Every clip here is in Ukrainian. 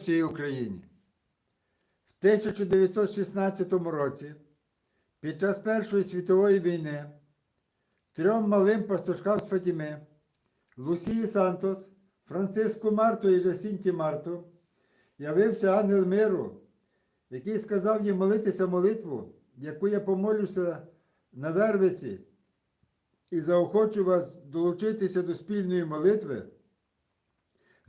всій Україні. В 1916 році, під час Першої світової війни, трьом малим пастушкам з Фатіми, Лусії Сантос, Франциску Марту і Жасінті Марту, явився ангел миру, який сказав їм молитися молитву, яку я помолюся на Вервиці, і заохочу вас долучитися до спільної молитви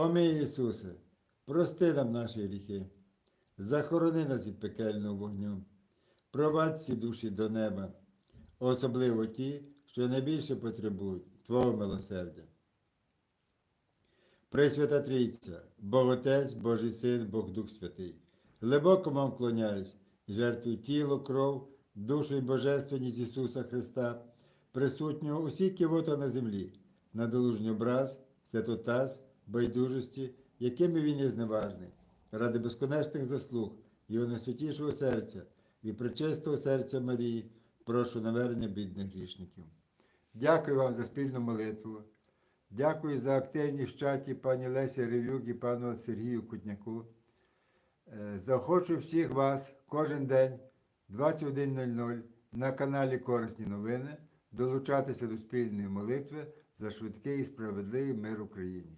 О мій Ісусе, прости нам наші гріхи, захорони нас від пекельного вогню, провадь всі душі до неба, особливо ті, що найбільше потребують Твого милосердя. Пресвята Трійця, Бог Отець, Божий Син, Бог Дух Святий, глибоко вам вклоняюсь і жертвую тіло, кров, душу і божественність Ісуса Христа, присутнього усіх кивота на землі, на долужній образ, святотаз, байдужості, якими він є зневажний, ради безконечних заслуг Його найсвятішого серця і причистого серця Марії, прошу навернення бідних грішників. Дякую вам за спільну молитву. Дякую за активність в чаті пані Лесі Ревюк і пану Сергію Кутняку. Е, Заохочу всіх вас кожен день 21.00 на каналі Корисні новини долучатися до спільної молитви за швидкий і справедливий мир Україні.